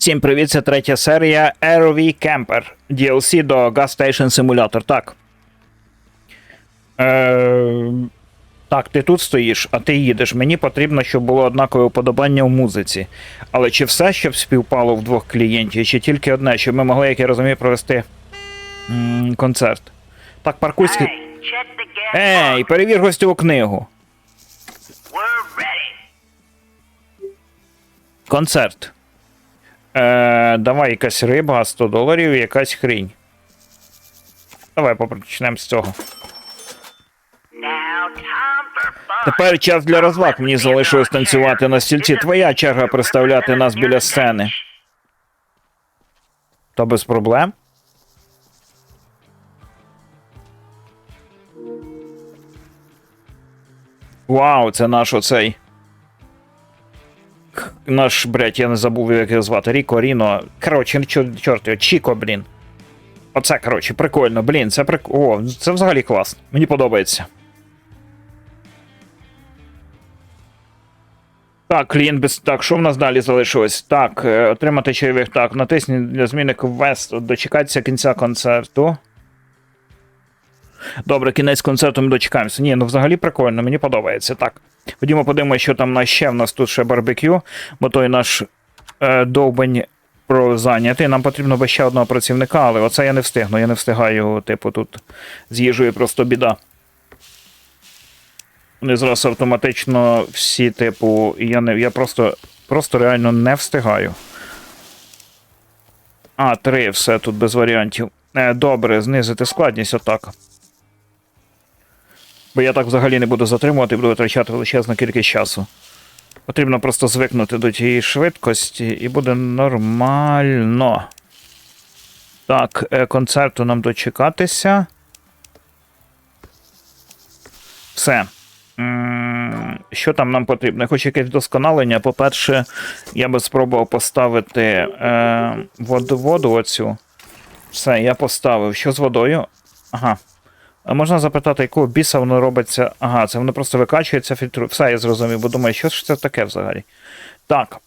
Всім привіт, це третя серія ROV Camper DLC до Gas Station Simulator. Так. Е, так, ти тут стоїш, а ти їдеш. Мені потрібно, щоб було однакове уподобання в музиці. Але чи все, щоб співпало в двох клієнтів, чи тільки одне, щоб ми могли, як я розумію, провести м, концерт. Так, gas Ей, перевір гостьову книгу. Концерт. Давай якась риба, 100 доларів, якась хрінь. Давай почнемо з цього. Тепер час для розваг. Мені залишилось танцювати на стільці. Твоя черга представляти нас біля сцени. То без проблем. Вау, це наш оцей. Наш, блядь, я не забув, як його звати. Ріко, Ріно. Коротше, чор- чорт його, Чіко, блін. Оце, коротше, прикольно, блін, це прик... О, це взагалі класно. Мені подобається. Так, клієнт без. Так, що в нас далі залишилось? Так, е, отримати чайових. Так, натисніть для зміни квест. Дочекатися кінця концерту. Добре, кінець концерту ми дочекаємося. Ні, ну взагалі прикольно, мені подобається. Так. Ходімо подивимося, що там на ще. В нас тут ще барбекю, бо той наш е, довбень про зайнятий. Нам потрібно би ще одного працівника, але оце я не встигну. Я не встигаю, типу, тут з їжею просто біда. Вони зараз автоматично всі, типу, я не. Я просто. Просто реально не встигаю. А, три, все тут без варіантів. Е, добре, знизити складність отак. Бо я так взагалі не буду затримувати, буду витрачати величезну кількість часу. Потрібно просто звикнути до тієї швидкості, і буде нормально. Так, е, концерту нам дочекатися. Все. Що там нам потрібно? Я хочу якесь вдосконалення. По-перше, я би спробував поставити е, воду, воду оцю. Все, я поставив. Що з водою? Ага. Можна запитати, якого біса воно робиться? Ага, це воно просто викачується, фільтрує. Все, я зрозумів, бо думаю, що ж це таке взагалі? Так,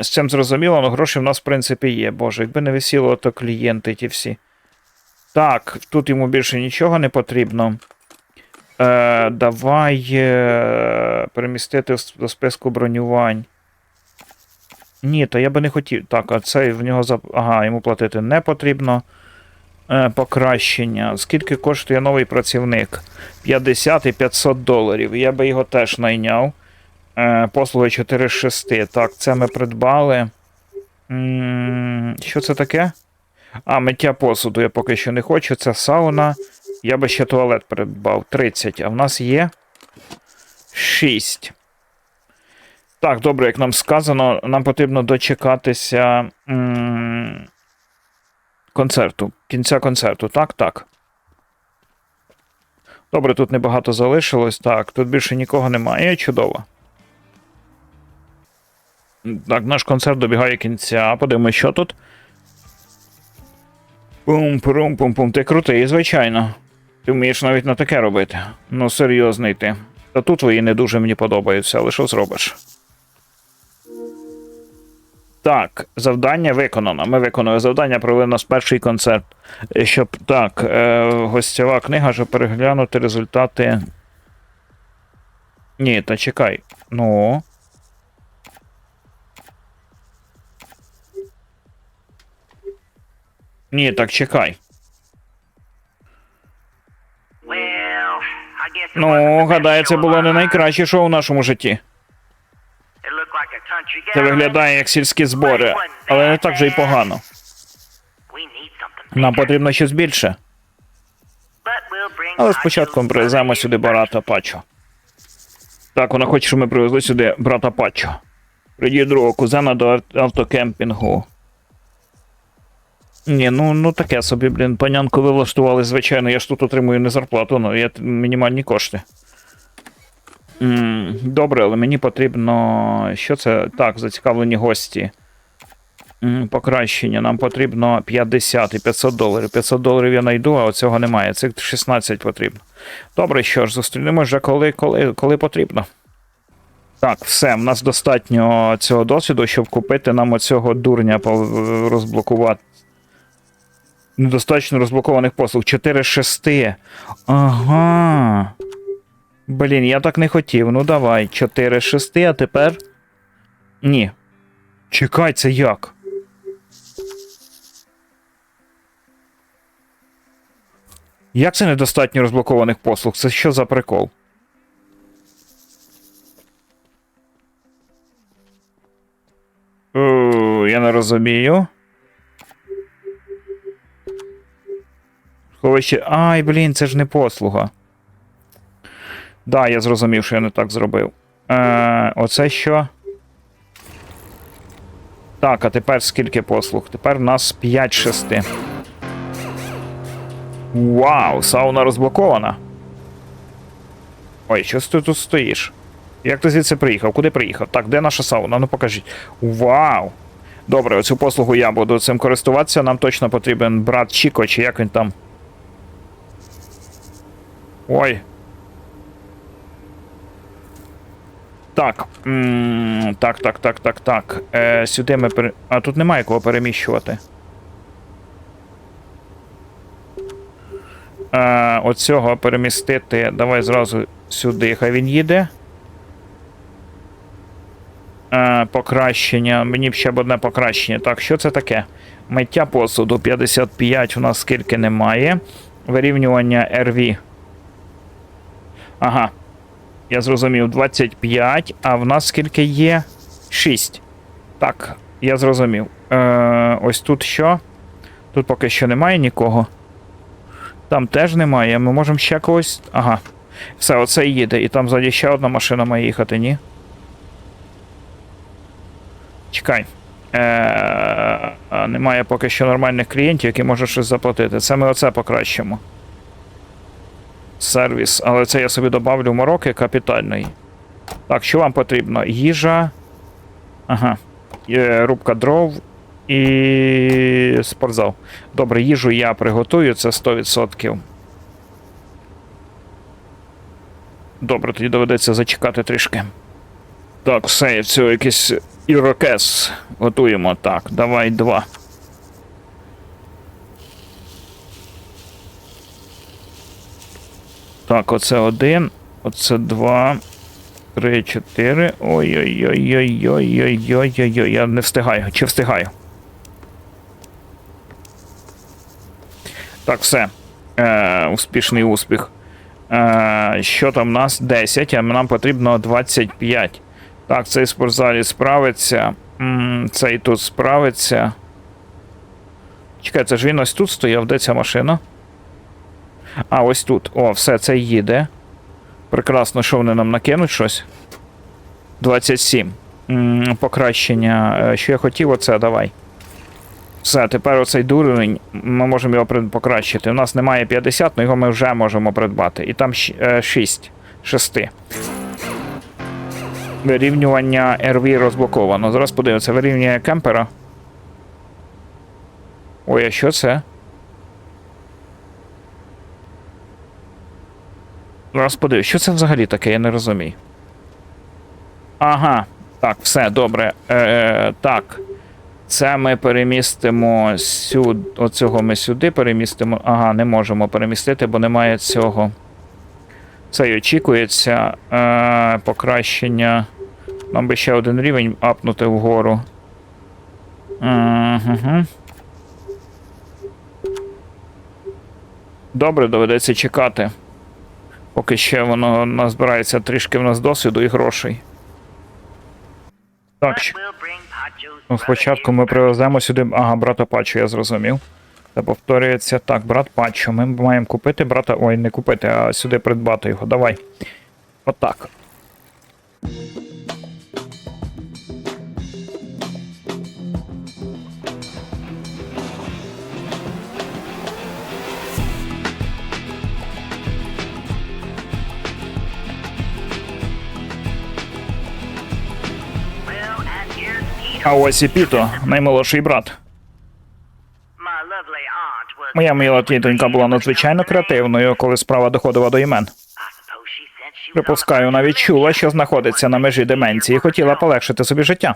з цим зрозуміло, але гроші в нас, в принципі, є. Боже, якби не висіло, то клієнти ті всі. Так, тут йому більше нічого не потрібно. Е, давай е, перемістити до списку бронювань. Ні, то я би не хотів. Так, а це в нього. Ага, йому платити не потрібно. Е, покращення. Скільки коштує новий працівник? 50 і 500 доларів. Я би його теж найняв. Е, послуги 4 з 6. Так, це ми придбали. Що це таке? А, миття посуду я поки що не хочу. Це сауна. Я би ще туалет придбав. 30. А в нас є 6. Так, добре, як нам сказано, нам потрібно дочекатися концерту. Кінця концерту. Так, так. Добре, тут небагато залишилось. Так, тут більше нікого немає. Чудово. Так, наш концерт добігає кінця. Подивимось, що тут. пум пум пум пум Ти крутий, звичайно. Ти вмієш навіть на таке робити. Ну, серйозний ти. Та тут твої не дуже мені подобаються, але що зробиш? Так, завдання виконано. Ми виконали завдання, провели наш перший концерт. Щоб так, е, гостєва книга, щоб переглянути результати. Ні, та чекай. Ну. Ні, так чекай. Ну, гадаю, це було не найкраще шоу в нашому житті. Це виглядає як сільські збори, але не так же й погано. Нам потрібно щось більше. Але спочатку ми привеземо сюди брата Пачо. Так, вона хоче, щоб ми привезли сюди брата Пачо. Придіть другого кузена до автокемпінгу. Ні, ну, ну таке собі, блін, панянку ви влаштували, звичайно, я ж тут отримую не зарплату, ну, я мінімальні кошти. Добре, але мені потрібно. Що це? Так, зацікавлені гості. Покращення. Нам потрібно 50 і 500 доларів. 500 доларів я знайду, а оцього немає. Це 16 потрібно. Добре, що ж, зустрінемось вже коли, коли, коли потрібно. Так, все, в нас достатньо цього досвіду, щоб купити нам оцього дурня розблокувати. Недостатньо розблокованих послуг. 4 з 6. Ага. Блін, я так не хотів. Ну давай. 4 6, а тепер. Ні. Чекай, це як? Як це недостатньо розблокованих послуг? Це що за прикол? О, я не розумію. Сховище. Ай, блін, це ж не послуга. Да, я зрозумів, що я не так зробив. Е, оце що? Так, а тепер скільки послуг? Тепер в нас 5 з 6. Вау, сауна розблокована. Ой, що ти тут стоїш? Як ти звідси приїхав? Куди приїхав? Так, де наша сауна? Ну покажіть. Вау! Добре, оцю послугу я буду цим користуватися. Нам точно потрібен брат Чіко, чи як він там. Ой. Так. Так, так, так, так, так. Е, сюди ми пере... А тут немає кого переміщувати. Е, оцього перемістити. Давай зразу сюди. Хай він їде. Е, покращення. Мені ще б одне покращення. Так, що це таке? Миття посуду 55 у нас скільки немає. Вирівнювання RV. Ага. Я зрозумів, 25, а в нас скільки є? 6. Так, я зрозумів. Е, ось тут що? Тут поки що немає нікого. Там теж немає. Ми можемо ще когось. Ага. Все, оце їде. І там ззаді ще одна машина має їхати, ні? Чекай. Е, немає поки що нормальних клієнтів, які можуть щось заплатити. Це ми оце покращимо. Сервіс, але це я собі добавлю мороки капітальний. Так, що вам потрібно? Їжа. Ага. Є рубка дров і спортзал. Добре, їжу я приготую, це 100%. Добре, тоді доведеться зачекати трішки. Так, все, все, якийсь ірокез готуємо. Так, давай два. Так, оце один, оце два, три, чотири. Ой-ой-ой-ой-ой-ой-ой-ой. Я не встигаю. Чи встигаю? Так, все. Е, успішний успіх. Е, що там у нас? 10, а нам потрібно 25. Так, цей спортзалі справиться. М, Цей тут справиться. Чекай, це ж він ось тут стояв, де ця машина? А, ось тут. О, все, це їде. Прекрасно, що вони нам накинуть щось. 27. М, Покращення. Е, Що я хотів, оце, давай. Все, тепер оцей дурень, ми можемо його покращити. У нас немає 50, але його ми вже можемо придбати. І там 6. 6. Вирівнювання RV розблоковано. Зараз подивимося, вирівнює кемпера. Ой, а що це? Зараз подивлюсь, що це взагалі таке, я не розумію. Ага, так, все, добре. Е, так. Це ми перемістимо сюди. Оцього ми сюди перемістимо. Ага, не можемо перемістити, бо немає цього. Це й очікується. Е, покращення. Нам би ще один рівень апнути вгору. Угу. Добре, доведеться чекати. Поки ще воно назбирається трішки в нас досвіду і грошей. Так, ну, спочатку ми привеземо сюди. Ага, брата Пачо, я зрозумів. Це повторюється так, брат Пачо. Ми маємо купити брата. Ой, не купити, а сюди придбати його. Давай. Отак. Well, А ось і Піто, наймолодший брат. Моя мила тітонька була надзвичайно креативною, коли справа доходила до імен. Припускаю, вона відчула, що знаходиться на межі деменції і хотіла полегшити собі життя.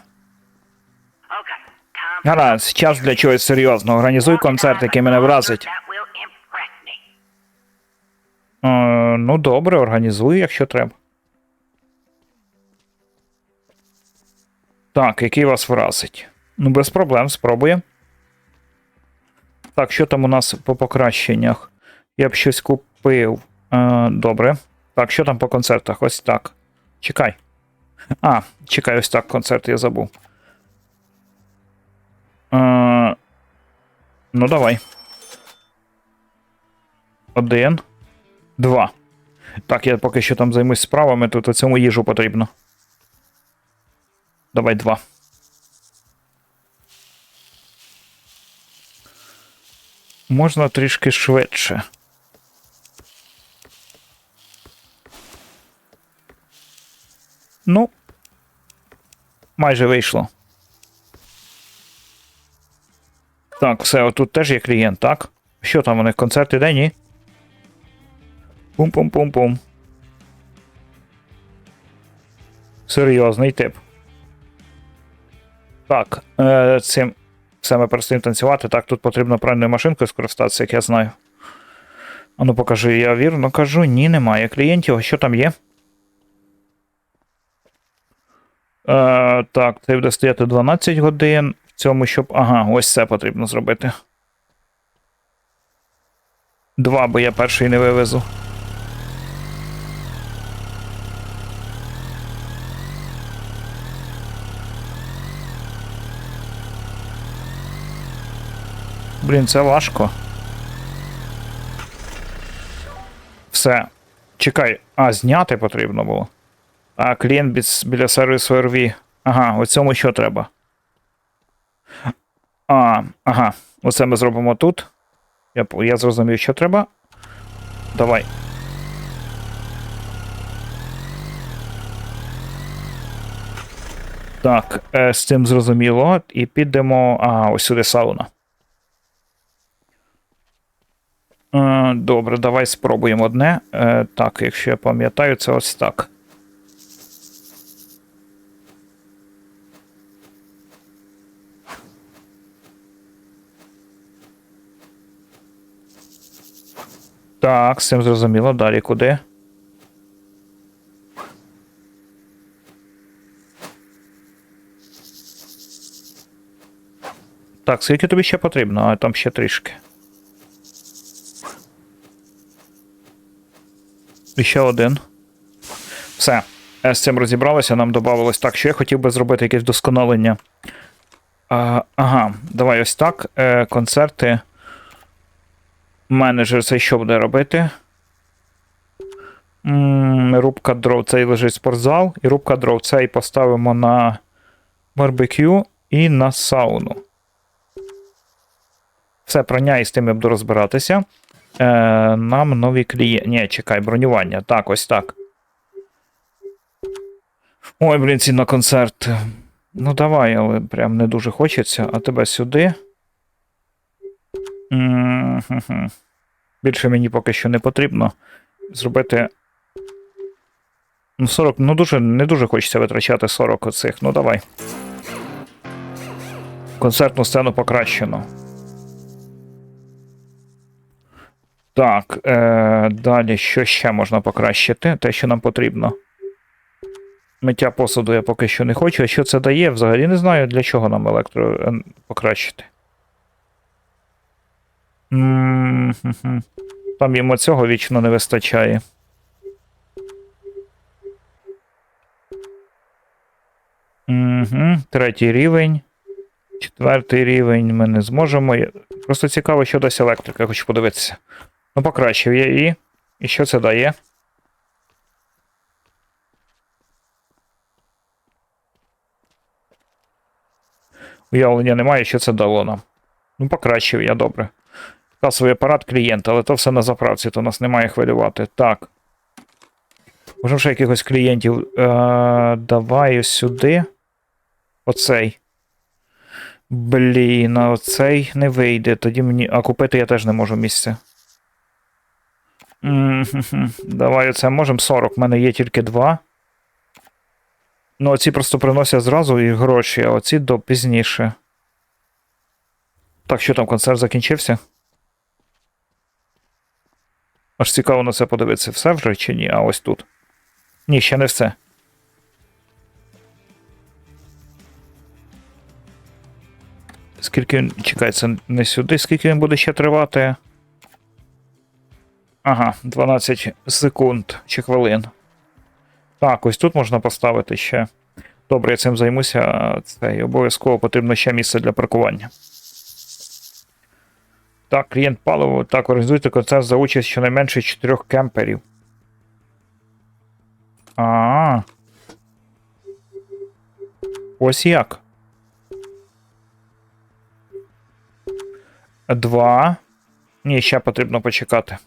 Гаразд, час для чогось серйозного. Організуй концерт, який мене вразить. Е, ну, добре, організую, якщо треба. Так, який вас вразить? Ну, без проблем, спробуємо. Так, що там у нас по покращеннях? Я б щось купив. Е, добре. Так, що там по концертах? Ось так. Чекай. А, чекай, ось так концерт я забув. Е, ну, давай. Один. Два. Так, я поки що там займусь справами, тут цьому їжу потрібно. Давай два. Можна трішки швидше. Ну, майже вийшло. Так, все, отут теж є клієнт, так? Що там у них? Концерт іде, ні? Пум-пум-пум-пум. Серйозний тип. Так, е, цим ми перестаємо танцювати. Так, тут потрібно правильною машинкою скористатися, як я знаю. А ну покажи, я вірно кажу, ні, немає клієнтів. А що там є? Е, так, це буде стояти 12 годин. В цьому, щоб. Ага, ось це потрібно зробити. Два, бо я перший не вивезу. Блін, це важко. Все. Чекай, а, зняти потрібно було. А, клієнт біля сервісу РВ. Ага, цьому що треба. А, ага. Оце ми зробимо тут. Я, я зрозумів, що треба. Давай. Так, е, з цим зрозуміло. І підемо. А, ось сюди сауна. Е, Добре, давай спробуємо одне. Е, Так, якщо я пам'ятаю, це ось так. Так, з зрозуміло. Далі куди? Так, скільки тобі ще потрібно, а там ще трішки. І ще один. Все. З цим розібралися, нам додавалось так, що я хотів би зробити якесь вдосконалення. А, ага, давай ось так. Е, концерти. Менеджер цей що буде робити? м рубка дров, цей лежить спортзал, і рубка дров цей поставимо на барбекю і на сауну. Все, прання і з тим я буду розбиратися. Е, нам нові клієнти. Ні, чекай, бронювання. Так, ось так. Ой, блін, ці на концерт. Ну, давай, але прям не дуже хочеться. А тебе сюди. Більше мені поки що не потрібно. Зробити. Ну, 40, ну дуже, не дуже хочеться витрачати 40 оцих. Ну давай. Концертну сцену покращено. Так, е, далі що ще можна покращити? Те, що нам потрібно. Миття посуду я поки що не хочу. А що це дає? Взагалі не знаю, для чого нам електро е, покращити. Там йому цього вічно не вистачає. Угу. Третій рівень. Четвертий рівень ми не зможемо. Просто цікаво, що дасть електрика, я хочу подивитися. Ну, покращив я її. І що це дає? Уявлення немає, що це дало нам. Ну, покращив я добре. Касовий апарат клієнта, але то все на заправці, то нас немає хвилювати. Так. Може ще якихось клієнтів. Е, давай сюди. Оцей. Блін, а оцей не вийде. Тоді мені. А купити я теж не можу місце. Давай оце можемо 40. У мене є тільки 2. Ну, оці просто приносять зразу і гроші, а оці до пізніше. Так, що там, концерт закінчився? Аж цікаво на це подивитися. Все вже чи ні? А ось тут. Ні, ще не все. Скільки він. Це не сюди, скільки він буде ще тривати? Ага, 12 секунд чи хвилин. Так, ось тут можна поставити ще. Добре, я цим займуся. Це обов'язково потрібно ще місце для паркування. Так, клієнт паливо. Так, організуйте концерт за участь щонайменше 4 кемперів. А. Ось як. Два. Ні, ще потрібно почекати.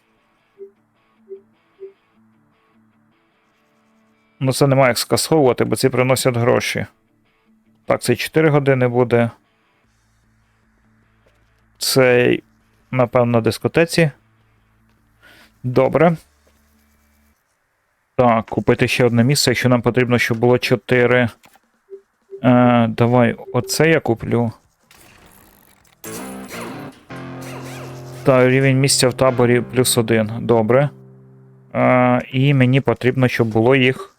Ну, це немає як скасовувати, бо ці приносять гроші. Так, це 4 години буде. Цей, напевно, на дискотеці. Добре. Так, купити ще одне місце, якщо нам потрібно, щоб було 4. Е, давай, оце я куплю. Та рівень місця в таборі плюс один. Добре. Е, і мені потрібно, щоб було їх.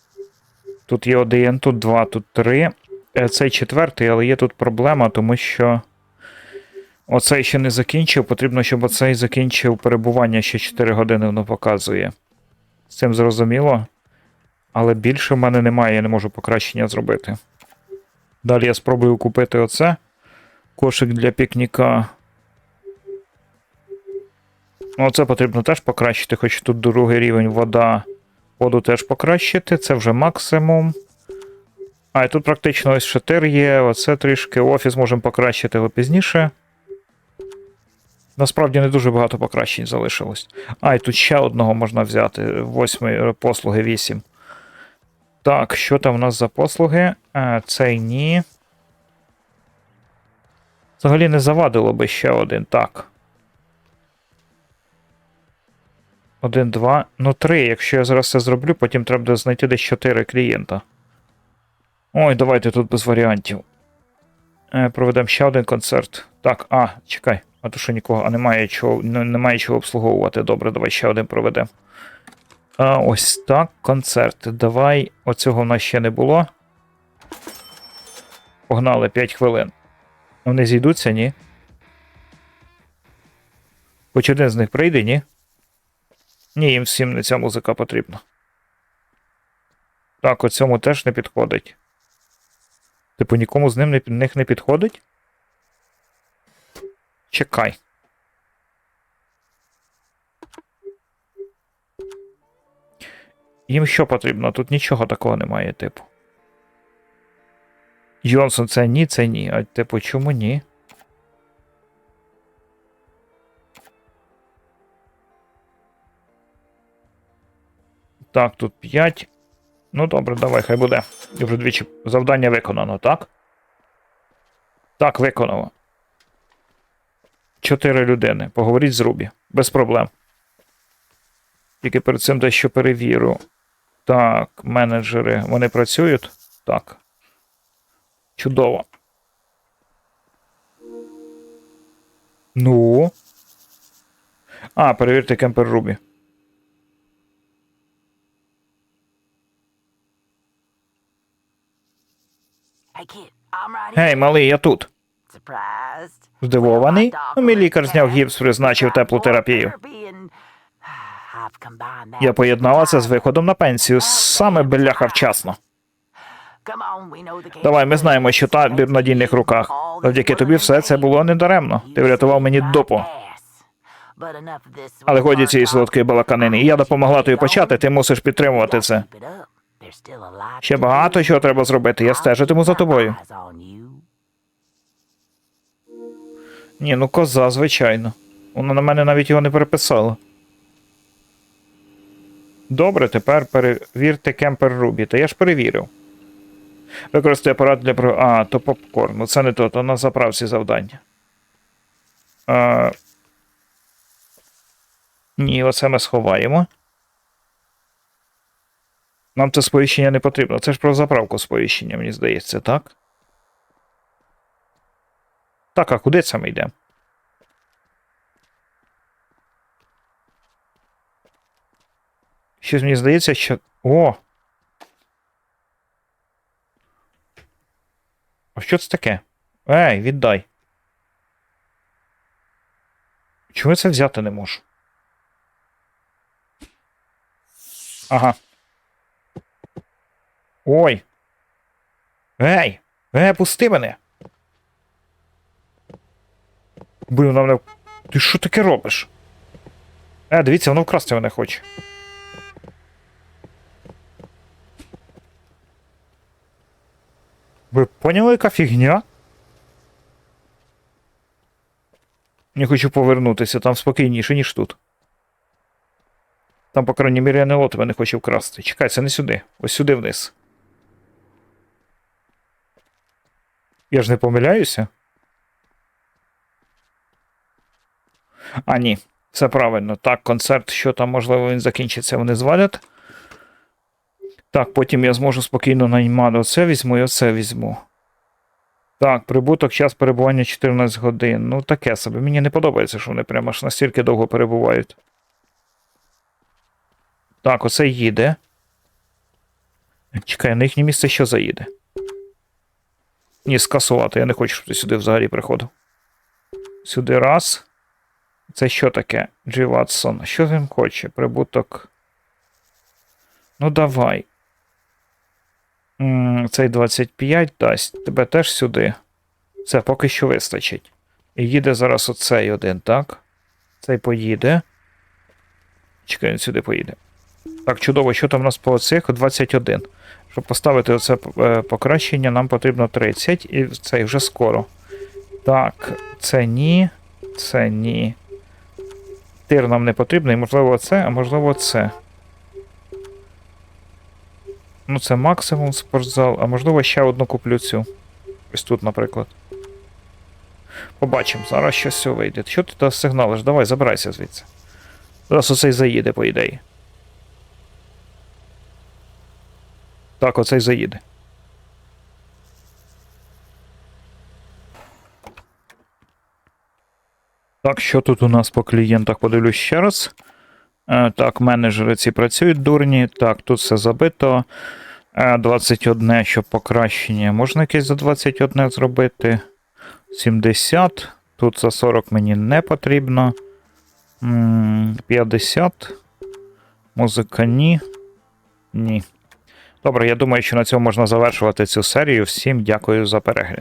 Тут є один, тут два, тут три. Е, Цей четвертий, але є тут проблема, тому що оцей ще не закінчив. Потрібно, щоб оцей закінчив перебування ще 4 години воно показує. З цим зрозуміло. Але більше в мене немає, я не можу покращення зробити. Далі я спробую купити оце. Кошик для пікніка. Ну, Оце потрібно теж покращити, хоч тут другий рівень вода. Воду теж покращити, це вже максимум. А, і тут практично ось шатир є, оце трішки. Офіс можемо покращити, але пізніше. Насправді не дуже багато покращень залишилось. А, і тут ще одного можна взяти. Восьми послуги 8. Так, що там у нас за послуги? А, цей ні. Взагалі не завадило би ще один. Так. Один, два. Ну, три. Якщо я зараз це зроблю, потім треба буде знайти десь чотири клієнта. Ой, давайте тут без варіантів. Е, проведемо ще один концерт. Так, а, чекай. А то що нікого, а немає чого, немає чого обслуговувати. Добре, давай ще один проведемо. А, ось так, концерт. Давай. Оцього в нас ще не було. Погнали 5 хвилин. Вони зійдуться, ні? Хоч один з них прийде, ні? Ні, їм всім не ця музика потрібна. Так, оцьому теж не підходить. Типу, нікому з ним не, них не підходить? Чекай. Їм що потрібно? Тут нічого такого немає, типу. Йонсон, це ні, це ні. А типу, чому ні? Так, тут 5. Ну добре, давай, хай буде. І вже двічі завдання виконано, так? Так, виконано. Чотири людини. Поговоріть з Рубі. Без проблем. Тільки перед цим дещо перевірю. Так, менеджери. Вони працюють? Так. Чудово. Ну. А, перевірте кемпер Рубі. Гей, малий, я тут. Здивований? Ну, мій лікар зняв гіпс, призначив теплу терапію. Я поєднала це з виходом на пенсію саме бляха вчасно. Давай, ми знаємо, що табір в надійних руках. Завдяки тобі все це було недаремно. Ти врятував мені дупу. Але годі цієї солодкої балаканини. І я допомогла тобі почати, ти мусиш підтримувати це. Ще багато чого треба зробити, я стежитиму за тобою. Ні, ну коза, звичайно. Вона на мене навіть його не переписала. Добре, тепер перевірте кемпер Рубі. Та я ж перевірив. Використай апарат для про. А, то попкорн. Ну це не то, то на заправці завдання. А... Ні, оце ми сховаємо. Нам це сповіщення не потрібно. Це ж про заправку сповіщення, мені здається, так? Так, а куди це ми йдемо? Щось мені здається, що. О! А що це таке? Ей, віддай. Чому я це взяти не можу? Ага. Ой. Ей! Ей, пусти мене! Блін, вона мене. Ти що таке робиш? Е, дивіться, воно вкрасти мене хоче. Ви поняли, яка фігня? Не хочу повернутися, там спокійніше, ніж тут. Там, по крайній мірі, тебе не хоче вкрасти. Чекай, це не сюди. Ось сюди вниз. Я ж не помиляюся. А, ні, все правильно. Так, концерт, що там, можливо, він закінчиться, вони звалять. Так, потім я зможу спокійно наймати. Оце візьму і оце візьму. Так, прибуток, час перебування 14 годин. Ну, таке собі. Мені не подобається, що вони прямо аж настільки довго перебувають. Так, оце їде. Чекай, на їхнє місце що заїде? Ні, скасувати. Я не хочу, щоб ти сюди взагалі приходив. Сюди раз. Це що таке? Джі Ватсон. Що він хоче? Прибуток. Ну, давай. Цей 25 дасть. Тебе теж сюди. Це поки що вистачить. І їде зараз оцей один, так? Цей поїде. Чекай, він сюди поїде. Так, чудово, що там у нас по оцих? 21. Щоб поставити оце е, покращення, нам потрібно 30, і цей вже скоро. Так, це ні. Це ні. Тир нам не потрібно, і можливо це, а можливо це. Ну, це максимум спортзал, а можливо ще одну куплю цю. Ось тут, наприклад. Побачимо, зараз щось вийде. Що ти сигналиш? Давай, забирайся звідси. Зараз оцей заїде, по ідеї. Так, оцей заїде. Так, що тут у нас по клієнтах? Подивлюсь ще раз. Е, так, менеджери ці працюють дурні. Так, тут все забито. Е, 21, щоб покращення. Можна якесь за 21 зробити. 70. Тут за 40 мені не потрібно. 50. Музика ні. Ні. Добре, я думаю, що на цьому можна завершувати цю серію. Всім дякую за перегляд.